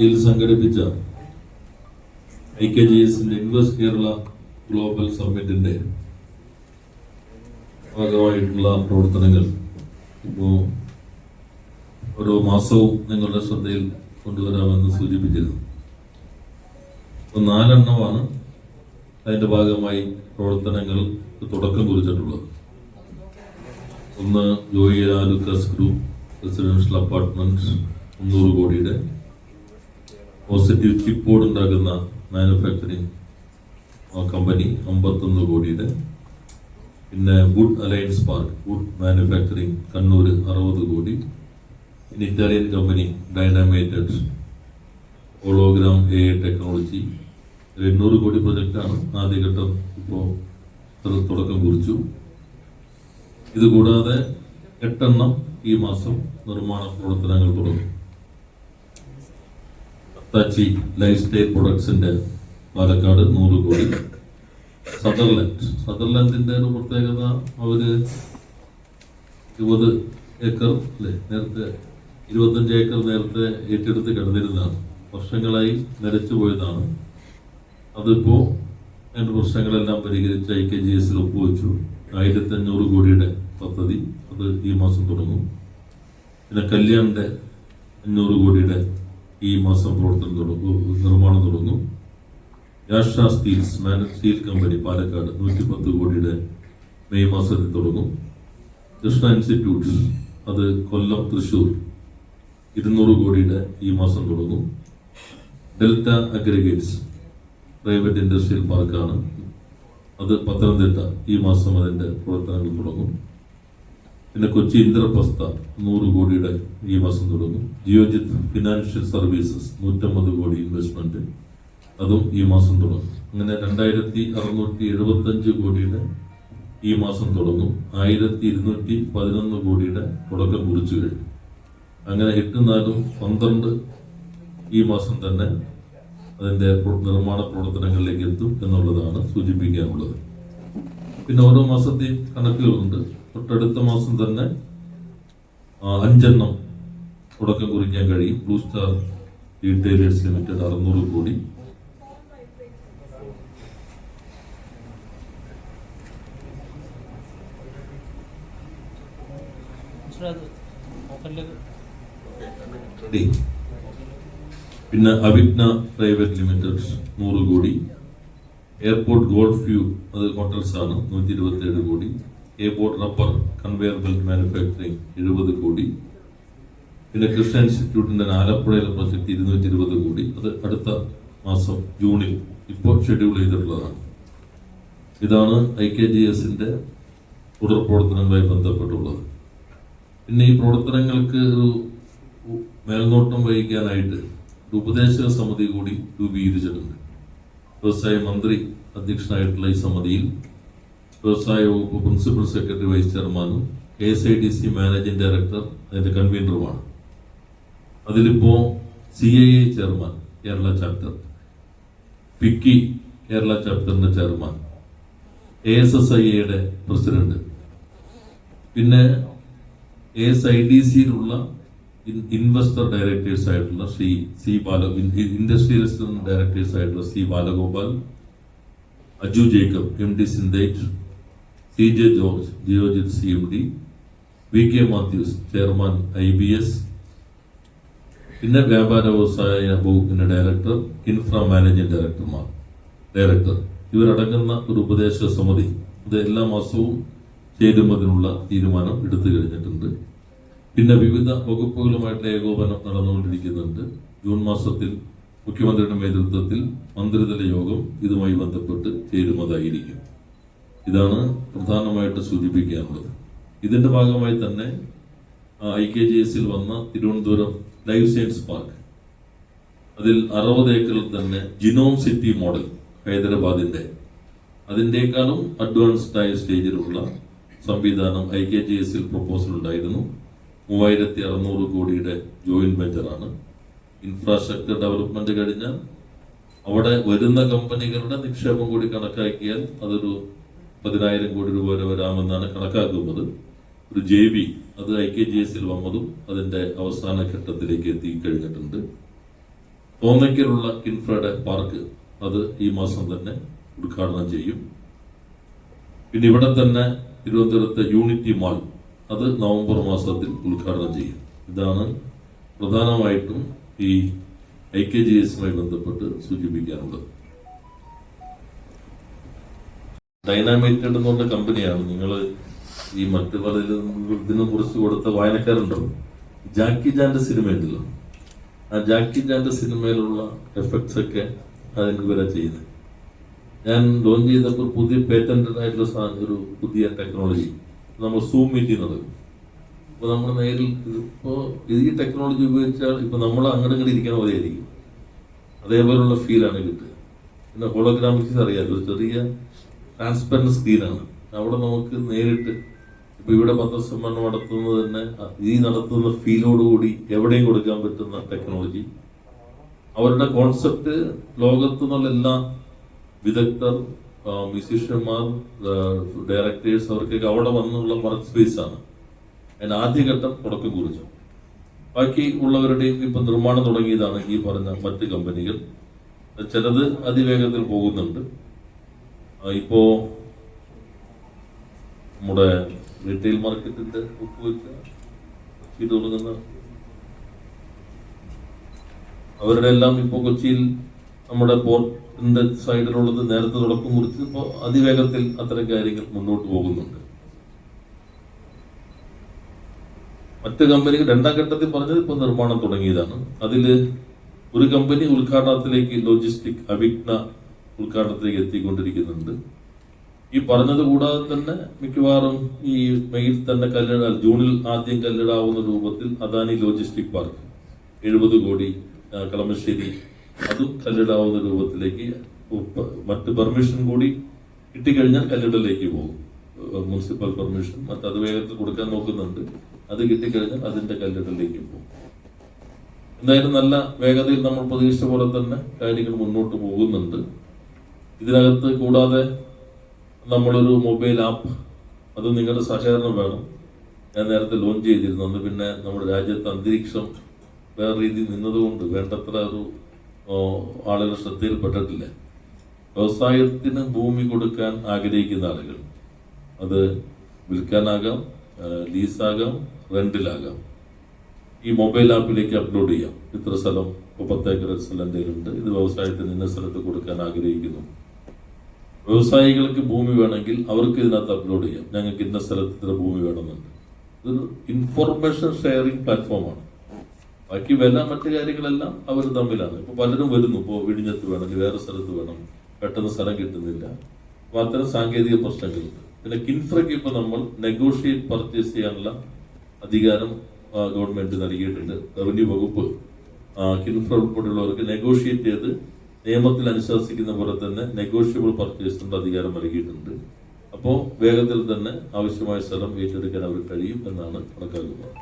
ഇതിൽ സംഘടിപ്പിച്ച I K G എസിന്റെ ഇൻവെസ്റ്റ് കേരള ഗ്ലോബൽ സമ്മിറ്റിന്റെ ഭാഗമായിട്ടുള്ള പ്രവർത്തനങ്ങൾ ഇപ്പോൾ ഓരോ മാസവും നിങ്ങളുടെ ശ്രദ്ധയിൽ കൊണ്ടുവരാമെന്ന് സൂചിപ്പിച്ചിരുന്നു. ഇപ്പൊ നാലെണ്ണമാണ് അതിന്റെ ഭാഗമായി പ്രവർത്തനങ്ങൾ തുടക്കം കുറിച്ചിട്ടുള്ളത്. ഒന്ന് Joy Alukkas group residential apartment മുന്നൂറ് കോടിയുടെ പോസിറ്റീവ് ചിപ്പ് ബോർഡ് ഉണ്ടാക്കുന്ന മാനുഫാക്ചറിങ് കമ്പനി അമ്പത്തൊന്ന് കോടിയുടെ. പിന്നെ good alliance park good manufacturing Kannur അറുപത് കോടി. പിന്നെ ഇറ്റാലിയൻ കമ്പനി ഡൈനാമേറ്റഡ് ഹോളോഗ്രാം എ ടെക്നോളജി എണ്ണൂറ് കോടി പ്രൊജക്റ്റാണ് ആദ്യഘട്ടം ഇപ്പോൾ തുടക്കം കുറിച്ചു. ഇതുകൂടാതെ എട്ടെണ്ണം ഈ മാസം നിർമ്മാണ പ്രവർത്തനങ്ങൾ തുടങ്ങും. അത്താച്ചി ലൈഫ് സ്റ്റൈൽ പ്രൊഡക്ട്സിന്റെ പാലക്കാട് നൂറ് കോടി. സദർലാൻഡ് സദർലാൻഡിന്റെ ഒരു പ്രത്യേകത അവർ ഇരുപത് ഏക്കർ അല്ലേ? നേരത്തെ ഇരുപത്തഞ്ച് ഏക്കർ നേരത്തെ ഏറ്റെടുത്ത് കിടന്നിരുന്നതാണ്. വർഷങ്ങളായി നിലച്ചു പോയതാണ്. അതിപ്പോ അതിന്റെ പ്രശ്നങ്ങളെല്ലാം പരിഹരിച്ച് ഐ കെ ജി എസിൽ ഒപ്പുവെച്ചു. ആയിരത്തി അഞ്ഞൂറ് കോടിയുടെ പദ്ധതി. അത് ഈ മാസം തുടങ്ങും. പിന്നെ കല്യാണിന്റെ അഞ്ഞൂറ് കോടിയുടെ ഈ മാസം പ്രവർത്തനം തുടങ്ങും നിർമ്മാണം തുടങ്ങും. രാഷ്ട്ര സ്റ്റീൽസ് മാന സ്റ്റീൽ കമ്പനി പാലക്കാട് നൂറ്റി പത്ത് കോടിയുടെ മെയ് മാസത്തിൽ തുടങ്ങും. കൃഷ്ണ ഇൻസ്റ്റിറ്റ്യൂട്ട് അത് കൊല്ലം തൃശൂർ ഇരുന്നൂറ് കോടിയുടെ ഈ മാസം തുടങ്ങും. ഡെൽറ്റ അഗ്രിഗേറ്റ്സ് പ്രൈവറ്റ് ഇൻഡസ്ട്രിയൽ പാർക്കാണ്. അത് പത്തനംതിട്ട ഈ മാസം അതിന്റെ പ്രവർത്തനങ്ങൾ തുടങ്ങും. പിന്നെ കൊച്ചി ഇന്ദ്രപ്രസ്ഥ നൂറ് കോടിയുടെ ഈ മാസം തുടങ്ങും. ജിയോജിത് ഫിനാൻഷ്യൽ സർവീസസ് നൂറ്റമ്പത് കോടി ഇൻവെസ്റ്റ്മെന്റ് അതും ഈ മാസം തുടങ്ങും. അങ്ങനെ രണ്ടായിരത്തി അറുന്നൂറ്റി എഴുപത്തി അഞ്ച് കോടിയുടെ ഈ മാസം തുടങ്ങും. ആയിരത്തി ഇരുന്നൂറ്റി പതിനൊന്ന് കോടിയുടെ തുടക്കം കുറിച്ചു കഴിഞ്ഞു. അങ്ങനെ എട്ട് നാലും പന്ത്രണ്ട് ഈ മാസം തന്നെ അതിന്റെ നിർമ്മാണ പ്രവർത്തനങ്ങളിലേക്ക് എത്തും എന്നുള്ളതാണ് സൂചിപ്പിക്കാനുള്ളത്. പിന്നെ ഓരോ മാസത്തെയും കണക്കുകളുണ്ട്. തൊട്ടടുത്ത മാസം തന്നെ അഞ്ചെണ്ണം തുടക്കം കുറിക്കാൻ കഴിയും. ബ്ലൂ സ്റ്റാർ റീറ്റെയിലേഴ്സ് ലിമിറ്റഡ് അറുന്നൂറ് കോടി. പിന്നെ അവിഗ്ന പ്രൈവറ്റ് ലിമിറ്റഡ് നൂറ് കോടി. എയർപോർട്ട് ഗോൾഡ് ഫ്യൂ അത് ഹോട്ടൽസ് ആണ് നൂറ്റി ഇരുപത്തി ഏഴ് കോടി. Airport rubber conveyor belt manufacturing എഴുപത് കോടി. പിന്നെ കൃഷ്ണ ഇൻസ്റ്റിറ്റ്യൂട്ടിന്റെ ആലപ്പുഴയിലെ പ്രൊജക്ട് ഇരുന്നൂറ്റി ഇരുപത് കോടി. അത് അടുത്ത മാസം ജൂണിൽ ഇപ്പോൾ ഷെഡ്യൂൾ ചെയ്തിട്ടുള്ളതാണ്. ഇതാണ് ഐ കെ ജി എസിന്റെ തുടർ പ്രവർത്തനങ്ങളുമായി ബന്ധപ്പെട്ടുള്ളത്. പിന്നെ ഈ പ്രവർത്തനങ്ങൾക്ക് ഒരു മേൽനോട്ടം വഹിക്കാനായിട്ട് ഒരു ഉപദേശക സമിതി കൂടി രൂപീകരിച്ചിട്ടുണ്ട്. വ്യവസായ മന്ത്രി അധ്യക്ഷനായിട്ടുള്ള ഈ സമിതിയിൽ വ്യവസായ വകുപ്പ് പ്രിൻസിപ്പൽ സെക്രട്ടറി വൈസ് ചെയർമാനും K S I D C managing director അതിന്റെ കൺവീനറുമാണ്. അതിലിപ്പോ C I I chairman Kerala chapter. FICCI Kerala ചാപ്റ്ററിന്റെ chairman. A S S I എയുടെ പ്രസിഡന്റ്. പിന്നെ എ എസ് ഐ ഡി സിയിലുള്ള ഇൻവെസ്റ്റർ ഡയറക്ടേഴ്സ് ആയിട്ടുള്ള Shri C Bala industrialist directors ആയിട്ടുള്ള C Balagopal Aju Jacob M D Synthite C J George Geojit C M D V K Mathews chairman I B S പിന്നെ വ്യാപാര വ്യവസായ വകുപ്പിന്റെ director infra managing ഡയറക്ടർമാർ director. ഇവരടങ്ങുന്ന ഒരു ഉപദേശക സമിതി ഇത് എല്ലാ മാസവും ചേരുന്നതിനുള്ള തീരുമാനം എടുത്തു കഴിഞ്ഞിട്ടുണ്ട്. പിന്നെ വിവിധ വകുപ്പുകളുമായിട്ടുള്ള ഏകോപനം നടന്നുകൊണ്ടിരിക്കുന്നുണ്ട്. ജൂൺ മാസത്തിൽ മുഖ്യമന്ത്രിയുടെ നേതൃത്വത്തിൽ മന്ത്രിതല യോഗം ഇതുമായി ബന്ധപ്പെട്ട് ചേരുന്നതായിരിക്കും. ഇതാണ് പ്രധാനമായിട്ട് സൂചിപ്പിക്കാനുള്ളത്. ഇതിന്റെ ഭാഗമായി തന്നെ ഐ കെ ജി എസിൽ വന്ന തിരുവനന്തപുരം ലൈഫ് സയൻസ് പാർക്ക്. അതിൽ അറുപത് ഏക്കറിൽ തന്നെ ജിനോം സിറ്റി മോഡൽ ഹൈദരാബാദിന്റെ അതിന്റെക്കാളും അഡ്വാൻസ്ഡ് ആയ സ്റ്റേജിലുള്ള സംവിധാനം ഐ കെ ജി എസിൽ പ്രപ്പോസൽ ഉണ്ടായിരുന്നു. മൂവായിരത്തി അറുന്നൂറ് കോടിയുടെ ജോയിന്റ് വെഞ്ചറാണ്. ഇൻഫ്രാസ്ട്രക്ചർ ഡെവലപ്മെന്റ് കഴിഞ്ഞാൽ അവിടെ വരുന്ന കമ്പനികളുടെ നിക്ഷേപം കൂടി കണക്കാക്കിയാൽ അതൊരു പതിനായിരം കോടി രൂപ വരെ വരാമെന്നാണ് കണക്കാക്കുന്നത്. ഒരു ജെ ബി അത് ഐ കെ ജി എസിൽ വന്നതും അതിന്റെ അവസാന ഘട്ടത്തിലേക്ക് എത്തിക്കഴിഞ്ഞിട്ടുണ്ട് തോന്നയ്ക്കലുള്ള കിൻഫ്രയുടെ പാർക്ക് അത് ഈ മാസം തന്നെ ഉദ്ഘാടനം ചെയ്യും. പിന്നെ ഇവിടെ തന്നെ തിരുവനന്തപുരത്തെ യൂണിറ്റി മാൾ അത് നവംബർ മാസത്തിൽ ഉദ്ഘാടനം ചെയ്യും. ഇതാണ് പ്രധാനമായിട്ടും ഈ ഐ കെ ജി എസുമായി ബന്ധപ്പെട്ട് സൂചിപ്പിക്കാനുള്ളത്. ഡൈനാമൈറ്റഡ് പറഞ്ഞ കമ്പനിയാണ്. നിങ്ങൾ ഈ മറ്റു പലതിലും ഇതിനെ കുറിച്ച് കൊടുത്ത വായനക്കാരുണ്ടോ? ജാക്കി ജാന്റെ സിനിമ ഉണ്ടല്ലോ ആ ജാക്കി ജാന്റെ സിനിമയിലുള്ള എഫക്ട്സ് ഒക്കെ അതിന് വരെ ചെയ്യുന്നത്. ഞാൻ ലോഞ്ച് ചെയ്തപ്പോൾ പുതിയ പേറ്റന്റഡ് ആയിട്ടുള്ള ഒരു പുതിയ ടെക്നോളജി. നമ്മൾ സൂം മീറ്റിംഗ് നടക്കും ഇപ്പൊ നമ്മൾ നേരിൽ ഇപ്പോ ഈ ടെക്നോളജി ഉപയോഗിച്ചാൽ ഇപ്പൊ നമ്മൾ അങ്ങോട്ട് ഇങ്ങോട്ട് ഇരിക്കുന്ന പോലെ ആയിരിക്കും. അതേപോലുള്ള ഫീലാണ് കിട്ടുക. പിന്നെ ഹോളോഗ്രാമിക്സ് അറിയാം. ഒരു ചെറിയ ട്രാൻസ്പെറന്റ് സ്ക്രീനാണ് അവിടെ നമുക്ക് നേരിട്ട് ഇപ്പൊ ഇവിടെ പത്രസമ്മേളനം നടത്തുന്നത് തന്നെ ഈ നടത്തുന്ന ഫീലോടുകൂടി എവിടെയും കൊടുക്കാൻ പറ്റുന്ന ടെക്നോളജി അവരുടെ കോൺസെപ്റ്റ് ലോകത്തു നിന്നുള്ള എല്ലാ വിദഗ്ധർ മ്യൂസീഷ്യന്മാർ ഡയറക്ടേഴ്സ് അവർക്കൊക്കെ അവിടെ വന്നുള്ള വർക്ക് സ്പേസാണ് അതിന് ആദ്യഘട്ടം തുടക്കം കുറിച്ചു. ബാക്കി ഉള്ളവരുടെയും ഇപ്പൊ നിർമ്മാണം തുടങ്ങിയതാണ് ഈ പറഞ്ഞ മറ്റ് കമ്പനികൾ ചിലത് അതിവേഗത്തിൽ പോകുന്നുണ്ട്. ആ, ഇപ്പോ നമ്മുടെ റീറ്റെയിൽ മാർക്കറ്റിന്റെ ഒപ്പുവെച്ച ചെയ്തു തുടങ്ങുന്ന അവരുടെ എല്ലാം ഇപ്പോ കൊച്ചിയിൽ നമ്മുടെ പോർട്ടിന്റെ സൈഡിലുള്ളത് നേരത്തെ തുടക്കം കുറിച്ച് ഇപ്പോൾ അതിവേഗത്തിൽ അത്തരം കാര്യങ്ങൾ മുന്നോട്ട് പോകുന്നുണ്ട്. മറ്റ് കമ്പനികൾ രണ്ടാം ഘട്ടത്തിൽ പറഞ്ഞത് ഇപ്പോൾ നിർമ്മാണം തുടങ്ങിയതാണ്. അതിൽ ഒരു കമ്പനി ഉദ്ഘാടനത്തിലേക്ക് ലോജിസ്റ്റിക് അവിഘ്ന ഉദ്ഘാടനത്തിലേക്ക് എത്തിക്കൊണ്ടിരിക്കുന്നുണ്ട്. ഈ പറഞ്ഞത് കൂടാതെ തന്നെ മിക്കവാറും ഈ മെയിൽ തന്നെ കല്ലിട ജൂണിൽ ആദ്യം കല്ലിടാവുന്ന രൂപത്തിൽ അദാനി ലോജിസ്റ്റിക് പാർക്ക് എഴുപത് കോടി കളമശ്ശേരി അതും കല്ലിടാവുന്ന രൂപത്തിലേക്ക് മറ്റ് പെർമിഷൻ കൂടി കിട്ടിക്കഴിഞ്ഞാൽ കല്ലിടലേക്ക് പോകും. മുനിസിപ്പൽ പെർമിഷൻ മറ്റ് അത് വേഗത്തിൽ കൊടുക്കാൻ നോക്കുന്നുണ്ട്. അത് കിട്ടിക്കഴിഞ്ഞാൽ അതിന്റെ കല്ലിടലേക്ക് പോകും. എന്തായാലും നല്ല വേഗതയിൽ നമ്മൾ പ്രതീക്ഷിച്ച പോലെ തന്നെ കാര്യങ്ങൾ മുന്നോട്ട് പോകുന്നുണ്ട്. ഇതിനകത്ത് കൂടാതെ നമ്മളൊരു മൊബൈൽ ആപ്പ് അത് നിങ്ങളുടെ സഹകരണം വേണം. ഞാൻ നേരത്തെ ലോഞ്ച് ചെയ്തിരുന്നു. അന്ന് പിന്നെ നമ്മുടെ രാജ്യത്തെ അന്തരീക്ഷം വേറെ രീതിയിൽ നിന്നതുകൊണ്ട് വേണ്ടത്ര ഒരു ആളുകൾ ശ്രദ്ധയിൽപ്പെട്ടിട്ടില്ല. വ്യവസായത്തിന് ഭൂമി കൊടുക്കാൻ ആഗ്രഹിക്കുന്ന ആളുകൾ. അത് വിൽക്കാനാകാം ലീസാകാം റെന്റിലാകാം. ഈ മൊബൈൽ ആപ്പിലേക്ക് അപ്ലോഡ് ചെയ്യാം. ഇത്ര സ്ഥലം ഇപ്പോൾ പത്തേക്കർ സ്ഥലം എന്തെങ്കിലുണ്ട് ഇത് വ്യവസായത്തിന് ഇന്ന സ്ഥലത്ത് കൊടുക്കാൻ ആഗ്രഹിക്കുന്നു. വ്യവസായികൾക്ക് ഭൂമി വേണമെങ്കിൽ അവർക്ക് ഇതിനകത്ത് അപ്ലോഡ് ചെയ്യാം. ഞങ്ങൾക്ക് ഇന്ന സ്ഥലത്ത് ഇത്ര ഭൂമി വേണമെന്നുണ്ട്. ഇതൊരു ഇൻഫർമേഷൻ ഷെയറിംഗ് പ്ലാറ്റ്ഫോമാണ് ബാക്കി വില മറ്റു കാര്യങ്ങളെല്ലാം അവർ തമ്മിലാണ്. ഇപ്പൊ പലരും വരുന്നു. ഇപ്പോൾ വിഴിഞ്ഞത്ത് വേണമെങ്കിൽ വേറെ സ്ഥലത്ത് വേണം. പെട്ടെന്ന് സ്ഥലം കിട്ടുന്നില്ല. അപ്പൊ അത്തരം സാങ്കേതിക പ്രശ്നങ്ങളുണ്ട്. പിന്നെ കിൻഫ്രയ്ക്ക് ഇപ്പൊ നമ്മൾ നെഗോഷിയേറ്റ് പർച്ചേസ് ചെയ്യാനുള്ള അധികാരം ഗവൺമെന്റ് നൽകിയിട്ടുണ്ട്. റവന്യൂ വകുപ്പ് കിൻഫ്ര ഉൾപ്പെടെയുള്ളവർക്ക് നെഗോഷിയേറ്റ് ചെയ്ത് നിയമത്തിൽ അനുശാസിക്കുന്ന പോലെ തന്നെ നെഗോഷ്യബിൾ പർച്ചേസിനുള്ള അധികാരം നൽകിയിട്ടുണ്ട്. അപ്പോൾ വേഗത്തിൽ തന്നെ ആവശ്യമായ സ്ഥലം ഏറ്റെടുക്കാൻ അവർ കഴിയും എന്നാണ് കണക്കാക്കുന്നത്.